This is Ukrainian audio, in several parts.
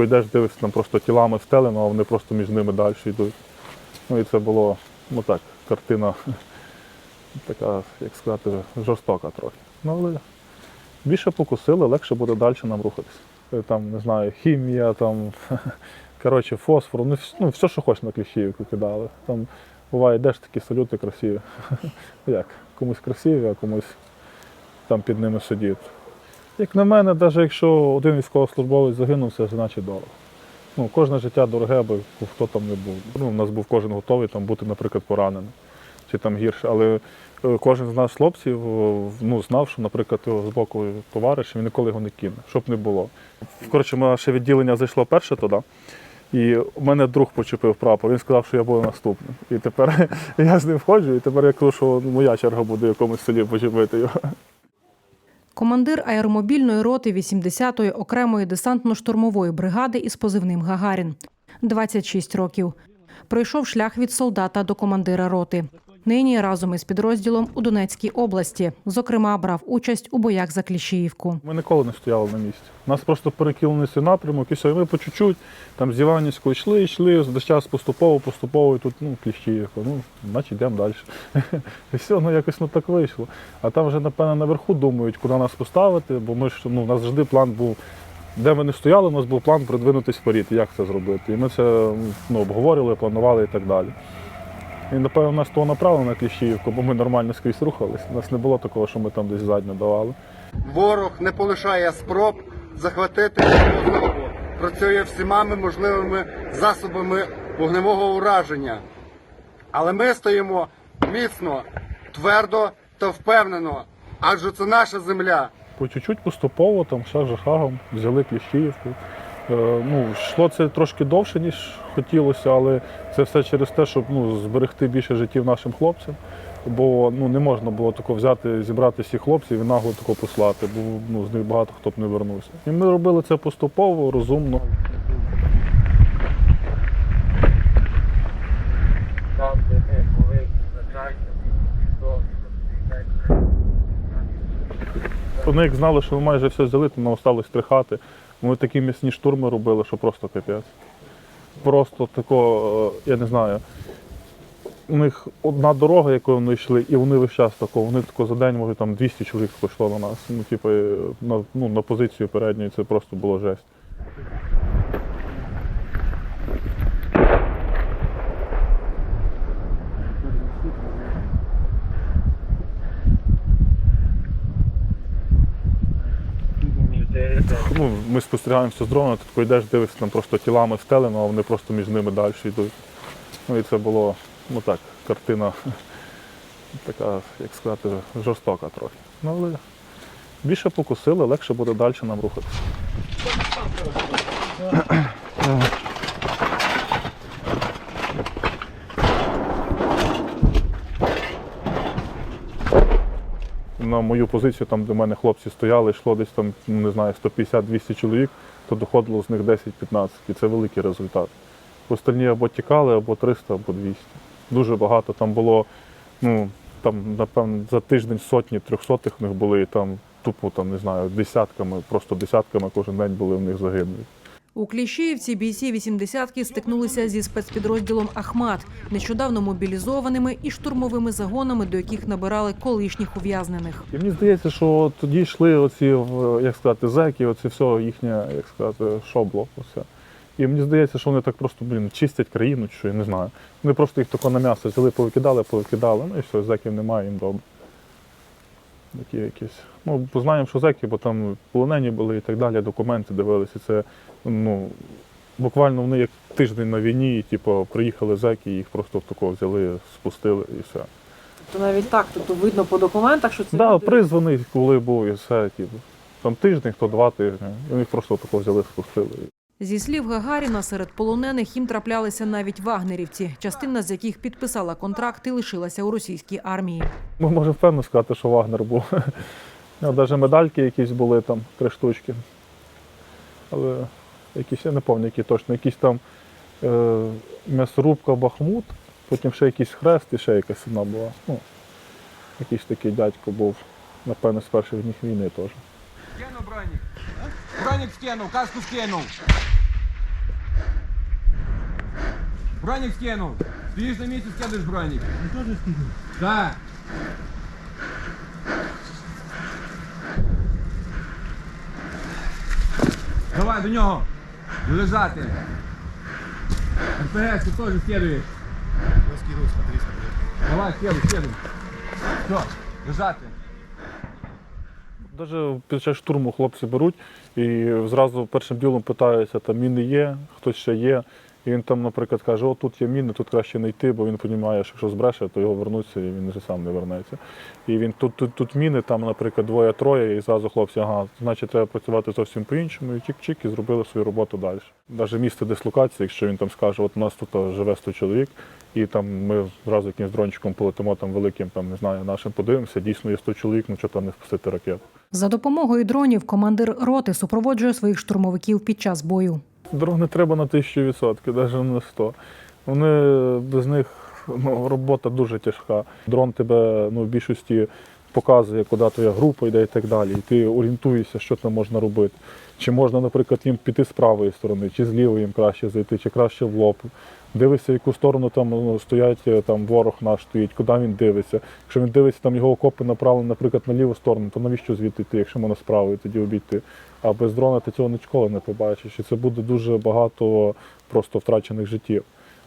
тако йдеш, дивишся, там просто тілами встелено, а вони просто між ними далі йдуть. Ну і це було, ну так, картина така, як сказати, жорстока трохи. Ну, але більше покусили, легше буде далі нам рухатись. Е, Там, не знаю, хімія, там, коротше, фосфор, ну, ну все, що хочеш на кліщівку кидали. Там буває, йдеш такі салюти красиві. Як? Комусь красиві, а комусь там під ними сидіти. Як на мене, навіть якщо один військовослужбовець загинув, це значить дорого. Ну, кожне життя дороге, аби хто там не був. Ну, у нас був кожен готовий там бути, наприклад, пораненим чи там гірше. Але е, кожен з нас хлопців е, ну, знав, що, наприклад, його з боку товариш, він ніколи його не кине, щоб не було. Коротше, наше відділення зайшло перше туди. І у мене друг почепив прапор, він сказав, що я буду наступним. І тепер я з ним входжу, і тепер я кажу, що моя черга буде в якомусь селі почепити його. Командир аеромобільної роти 80-ї окремої десантно-штурмової бригади із позивним Гагарін. 26 років. Пройшов шлях від солдата до командира роти. Нині разом із підрозділом у Донецькій області. Зокрема, брав участь у боях за Кліщіївку. Ми ніколи не стояли на місці. Нас просто перекинули цей напрямок, і все, ми по чуть-чуть там з Іванівського йшли, йшли, до час поступово, поступово, і тут ну, кліщіївка, ну, значить йдемо далі. І все, ну якось ну так вийшло. А там вже, напевно, наверху думають, куди нас поставити, бо ми ж, ну, у нас завжди план був. Де ми не стояли, у нас був план продвинутись вперед, як це зробити. І ми це ну, обговорювали, планували і так далі. І, напевно, нас того направлено на Кліщіївку, бо ми нормально скрізь рухались. У нас не було такого, що ми там десь задню давали. Ворог не полишає спроб захватити знову. Працює всіма можливими засобами вогневого ураження. Але ми стоїмо міцно, твердо та впевнено, адже це наша земля. По чуть-чуть поступово, там шаг за шагом взяли Кліщіївку. Е, ну, йшло це трошки довше, ніж хотілося, але це все через те, щоб ну, зберегти більше життів нашим хлопцям. Бо ну, не можна було тако взяти, зібрати всіх хлопців і нагло тако послати, бо ну, з них багато хто б не вернувся. І ми робили це поступово, розумно. там, де Вони як знали, що ми майже все взяли, то нам осталось три хати. Ми такі міцні штурми робили, що просто капець. Просто тако, е, я не знаю. У них одна дорога, якою вони йшли, і вони весь час тако. Вони тако за день, може, там 200 чоловік пішло на нас. Ну, типу, е, на, ну, на позицію передньої це просто було жесть. мені здається, Ну, ми спостерігаємося з дрона, ти такий йдеш, дивишся, там просто тілами стелено, а вони просто між ними далі йдуть. Ну і це було, ну так, картина така, як сказати, жорстока трохи. Ну, але більше покусили, легше буде далі нам рухатися. Мою позицію, там, де в мене хлопці стояли, йшло десь там, ну, не знаю, 150-200 чоловік, то доходило з них 10-15. І це великий результат. Остальні або тікали, або 300, або 200. Дуже багато там було, ну, там, напевно, за тиждень сотні трьохсотих в них були, і там тупо, там, не знаю, десятками, просто десятками кожен день були в них загиблі. У Кліщіївці бійці 80-ки стикнулися зі спецпідрозділом Ахмат, нещодавно мобілізованими і штурмовими загонами, до яких набирали колишніх ув'язнених. І мені здається, що тоді йшли оці, як сказати, зеки, оце все їхнє, як сказати, шобло. Оце. І мені здається, що вони так просто, блін, чистять країну, що, я не знаю. Вони просто їх тако на м'ясо взяли, повикидали, повикидали, ну і все, зеків немає, їм добре. Такі якісь. Ну, познаємо, що зеки, бо там полонені були і так далі, документи дивилися. Це ну, буквально вони як тиждень на війні, і, типу, приїхали зеки, і їх просто тако взяли, спустили і все. То навіть так, тобто видно по документах, що це Да, люди- призваний, коли був і все, типу. Там тиждень, хто два тижні. І вони просто тако взяли, спустили. Зі слів Гагаріна, серед полонених їм траплялися навіть вагнерівці, частина з яких підписала контракт і лишилася у російській армії. Ми можемо впевнено сказати, що Вагнер був. Навіть медальки якісь були там, три штучки. Але якісь, я не пам'ятаю, які точно, якісь там е, м'ясорубка Бахмут, потім ще якийсь хрест і ще якась одна була. Ну, якийсь такий дядько був, напевно, з перших днів війни теж. Скинув бронік. Броник стену, каску вкинув. Броник вкинув. Стоишь на месте, скидаєш броник. Ти теж скинув? Так. Давай до нього. Лежати. РПС, ты тоже скидуєш. Я скидываю, смотри, смотри. Давай, скидуй, скидуй. Все, лежати. Навіть під час штурму хлопці беруть і зразу першим ділом питаються, там міни є, хтось ще є. І він там, наприклад, каже, о, тут є міни, тут краще не йти, бо він розуміє, що якщо збреше, то його вернуться і він вже сам не вернеться. І він тут, тут, тут міни, там, наприклад, двоє-троє, і зразу хлопці, ага, значить, треба працювати зовсім по-іншому, і чик-чик, і зробили свою роботу далі. Навіть місце дислокації, якщо він там скаже, от у нас тут живе 100 чоловік, і там ми зразу якимсь дрончиком полетимо там великим, там, не знаю, нашим подивимося, дійсно є 100 чоловік, ну чого там не спустити ракету. За допомогою дронів командир роти супроводжує своїх штурмовиків під час бою. Дрони треба на тисячу відсотків, навіть на 100. Вони без них ну, робота дуже тяжка. Дрон тебе ну, в більшості показує, куди твоя група йде і так далі. І ти орієнтуєшся, що там можна робити. Чи можна, наприклад, їм піти з правої сторони, чи з лівої їм краще зайти, чи краще в лоб. Дивишся, в яку сторону там ну, стоять е, там ворог наш стоїть, куди він дивиться. Якщо він дивиться, там його окопи направлені, наприклад, на ліву сторону, то навіщо звідти йти, якщо можна з тоді обійти. А без дрона ти цього ніколи не побачиш. І це буде дуже багато просто втрачених життів.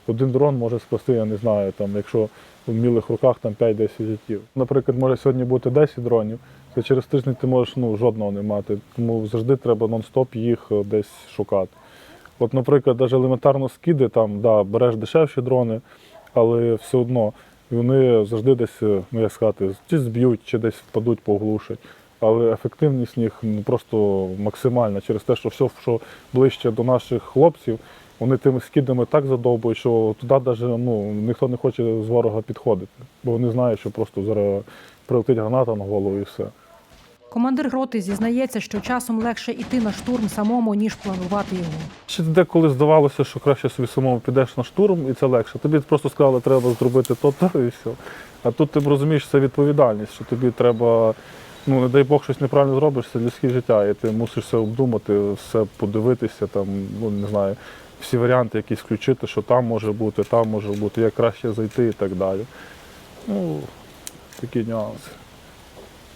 Один дрон може спасти, я не знаю, там, якщо в вмілих руках там 5-10 життів. Наприклад, може сьогодні бути 10 дронів, то через тиждень ти можеш ну, жодного не мати. Тому завжди треба нон-стоп їх е, десь шукати. От, наприклад, навіть елементарно скиди, там, да, береш дешевші дрони, але все одно вони завжди десь, е, ну як сказати, чи зб'ють, чи десь впадуть, поглушать. Але ефективність їх ну, просто максимальна через те, що все, що ближче до наших хлопців, вони тими скидами так задовбують, що туди навіть ну, ніхто не хоче з ворога підходити, бо вони знають, що просто зараз прилетить граната на голову і все. Командир роти зізнається, що часом легше йти на штурм самому, ніж планувати його. Ще деколи здавалося, що краще собі самому підеш на штурм, і це легше. Тобі просто сказали, що треба зробити то, то і все. А тут ти розумієш, це відповідальність, що тобі треба, ну не дай Бог, щось неправильно зробиш, це людське життя, і ти мусиш все обдумати, все подивитися, там, ну не знаю, всі варіанти якісь включити, що там може бути, там може бути, як краще зайти і так далі. Ну, такі нюанси.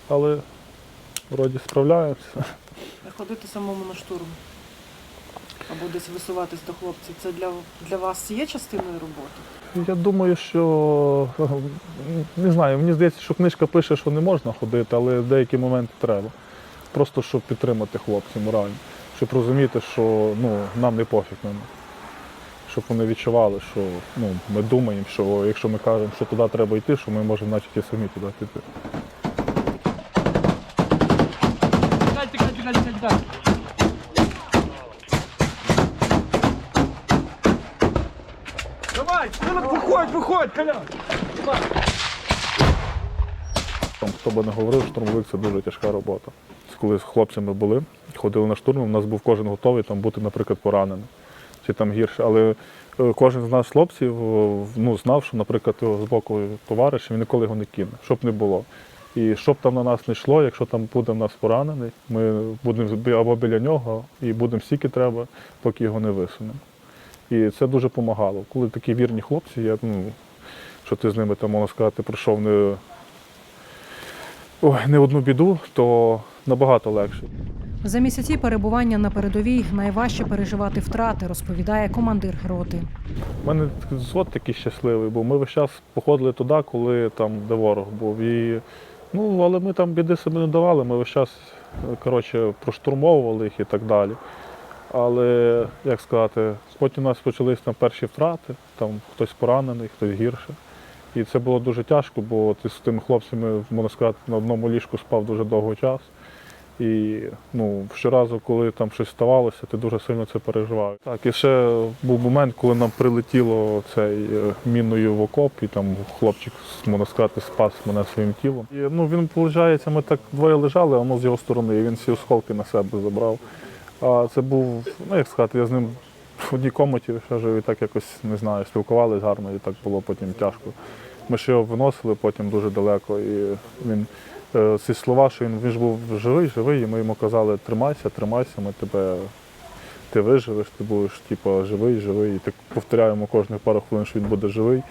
Але вроді справляємося. Ходити самому на штурм. Або десь висуватись до хлопців. Це для, для вас є частиною роботи? Я думаю, що не знаю, мені здається, що книжка пише, що не можна ходити, але в деякі моменти треба. Просто щоб підтримати хлопців морально, щоб розуміти, що ну, нам не пофіг на них. Щоб вони відчували, що ну, ми думаємо, що якщо ми кажемо, що туди треба йти, що ми можемо наче і самі туди піти. Давай, виходь, виходь, коля! Там, хто би не говорив, штурмовик це дуже тяжка робота. Коли з хлопцями були, ходили на штурм, у нас був кожен готовий там бути, наприклад, пораненим. Чи там гірше. Але е, кожен з нас хлопців е, ну, знав, що, наприклад, його з боку товариш, він ніколи його не кине, щоб не було. І щоб там на нас не йшло, якщо там буде в нас поранений, ми будемо або біля нього і будемо стільки треба, поки його не висунемо. І це дуже допомагало. Коли такі вірні хлопці, я, ну, що ти з ними там, можна сказати, пройшов не, не одну біду, то набагато легше. За місяці перебування на передовій найважче переживати втрати, розповідає командир роти. У мене звод такий щасливий, бо ми весь час походили туди, коли там де ворог був. І, ну, але ми там біди собі не давали, ми весь час коротше, проштурмовували їх і так далі. Але, як сказати, потім у нас почались там перші втрати, там хтось поранений, хтось гірше. І це було дуже тяжко, бо ти з тими хлопцями, можна сказати, на одному ліжку спав дуже довго час. І ну, щоразу, коли там щось ставалося, ти дуже сильно це переживав. Так, і ще був момент, коли нам прилетіло цей е, міною в окоп, і там хлопчик, можна сказати, спас мене своїм тілом. І, ну, він, виходить, ми так двоє лежали, воно з його сторони, і він всі осколки на себе забрав. А це був, ну як сказати, я з ним в одній комнаті ще жив і так якось не знаю, спілкувалися гарно, і так було потім тяжко. Ми ще його виносили потім дуже далеко, і він ці слова, що він, він ж був живий, живий, і ми йому казали, тримайся, тримайся, ми тебе ти виживеш, ти будеш типу, живий, живий. І так повторяємо кожних пару хвилин, що він буде живий.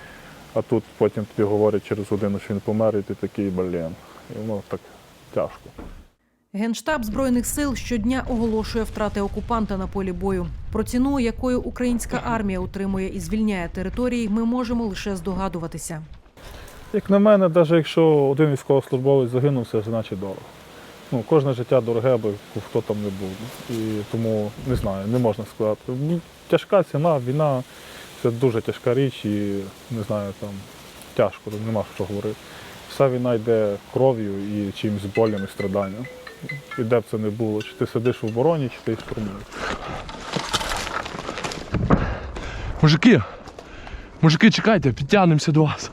А тут потім тобі говорять через годину, що він помер, і ти такий блін. І воно так тяжко. Генштаб збройних сил щодня оголошує втрати окупанта на полі бою. Про ціну, якою українська армія утримує і звільняє території, ми можемо лише здогадуватися. Як на мене, навіть якщо один військовослужбовець загинув, це значить дорого. Ну, кожне життя дороге, аби хто там не був. І тому не знаю, не можна сказати. Ну, Тяжка ціна, війна це дуже тяжка річ і не знаю, там тяжко, нема що говорити. Вся війна йде кров'ю і чимось болем і страданням. І де б це не було, чи ти сидиш в обороні, чи ти штурмуєш. Мужики, мужики, чекайте, підтягнемося до вас.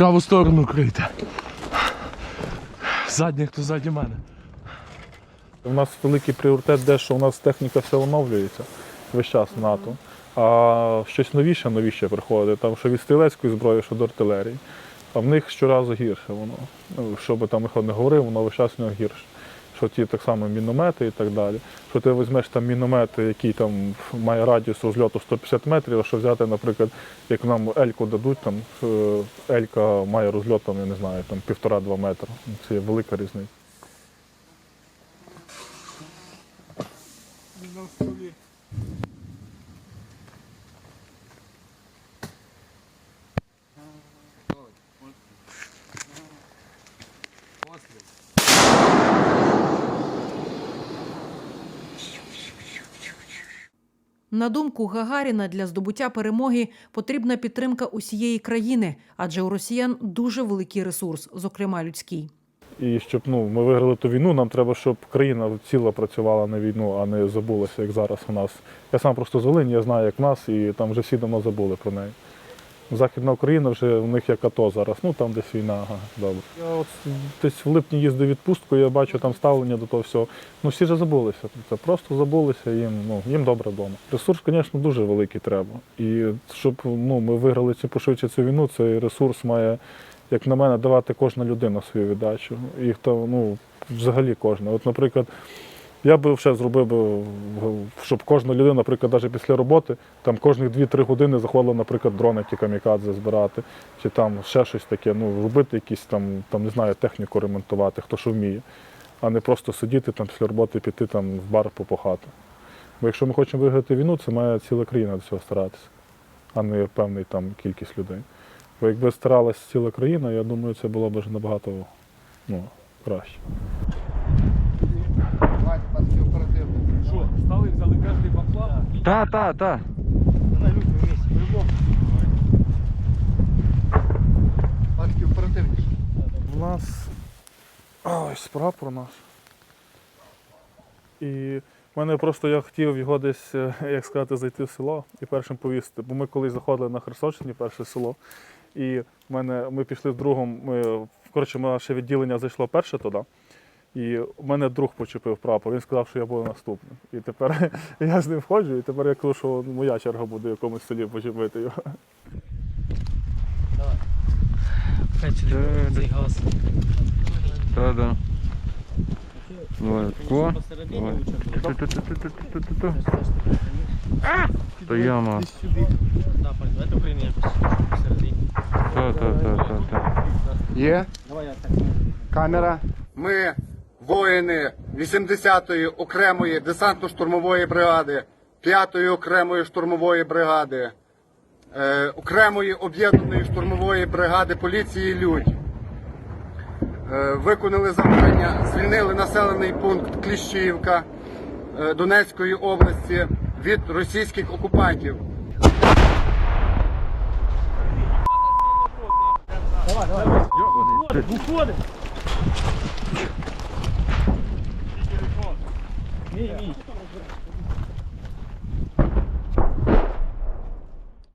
Праву сторону крийте. Задній, хто ззаді мене. У нас великий пріоритет, де що у нас техніка все оновлюється весь час в НАТО. А щось новіше, новіше приходить. Там що від стрілецької зброї, що до артилерії. А в них щоразу гірше воно. Ну, що би там ніхто не говорив, воно весь час в нього гірше. Що ті так само міномети і так далі. Що ти візьмеш там міномет, який там має радіус розльоту 150 метрів, а що взяти, наприклад, як нам Ельку дадуть, там е, Елька має розльот, там, я не знаю, там півтора-два метри. Це є велика різниця. На думку Гагаріна, для здобуття перемоги потрібна підтримка усієї країни, адже у росіян дуже великий ресурс, зокрема людський. І щоб ну, ми виграли ту війну, нам треба, щоб країна ціла працювала на війну, а не забулася, як зараз у нас. Я сам просто з Волині, я знаю, як в нас, і там вже всі давно забули про неї. Західна Україна вже в них як АТО зараз, ну там десь війна, ага, добре. Я от десь в липні їздив відпустку, я бачу там ставлення до того всього. Ну всі вже забулися. Це просто забулися, їм, ну, їм добре вдома. Ресурс, звісно, дуже великий треба. І щоб ну, ми виграли цю пошвидше цю війну, цей ресурс має, як на мене, давати кожна людина свою віддачу. І хто, ну, взагалі кожна. От, наприклад, я би ще зробив би, щоб кожна людина, наприклад, навіть після роботи, там кожних 2-3 години заходила, наприклад, дрони ті камікадзе збирати, чи там ще щось таке, ну, робити якісь там, там, не знаю, техніку ремонтувати, хто що вміє, а не просто сидіти там після роботи піти там в бар попохати. Бо якщо ми хочемо виграти війну, це має ціла країна до цього старатися, а не певна там кількість людей. Бо якби старалась ціла країна, я думаю, це було б набагато ну, краще. Що, стали, взяли кожний баклав? Та, та, та. Батьки оперативніше. У нас ось прапор наш. І в мене просто я хотів його десь, е, як сказати, зайти в село і першим повісити. Бо ми колись заходили на Херсонщині, перше село. І в мене, ми пішли з другом, ми, коротше, наше відділення зайшло перше туди. І в мене друг почепив прапор. Він сказав, що я буду наступним. І тепер я з ним входжу, і тепер я кажу, що моя черга буде в якомусь селі почепити його. цей газ. Та, да. Давай. То яма. Якось посередині. Та, та, та, та, та. Є Давай я камера. Ми воїни 80-ї окремої десантно-штурмової бригади, 5-ї окремої штурмової бригади, е, окремої об'єднаної штурмової бригади поліції Людь. Е, виконали завдання, звільнили населений пункт Кліщіївка е, Донецької області від російських окупантів. Yeah.